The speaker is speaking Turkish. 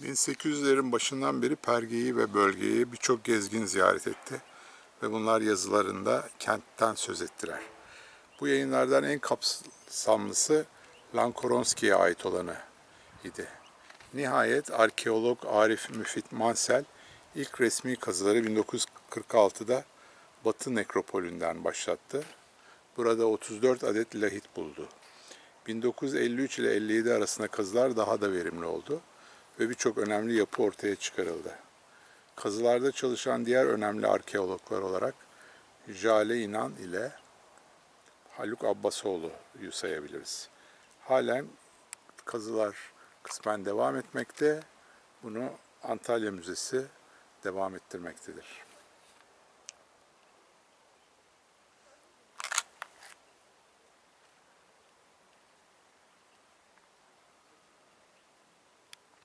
1800'lerin başından beri Perge'yi ve bölgeyi birçok gezgin ziyaret etti ve bunlar yazılarında kentten söz ettiler. Bu yayınlardan en kapsamlısı Lankoronski'ye ait olanı idi. Nihayet arkeolog Arif Müfit Mansel ilk resmi kazıları 1946'da Batı Nekropolü'nden başlattı. Burada 34 adet lahit buldu. 1953 ile 57 arasında kazılar daha da verimli oldu ve birçok önemli yapı ortaya çıkarıldı. Kazılarda çalışan diğer önemli arkeologlar olarak Jale İnan ile Haluk Abbasoğlu'yu sayabiliriz. Halen kazılar kısmen devam etmekte. Bunu Antalya Müzesi devam ettirmektedir.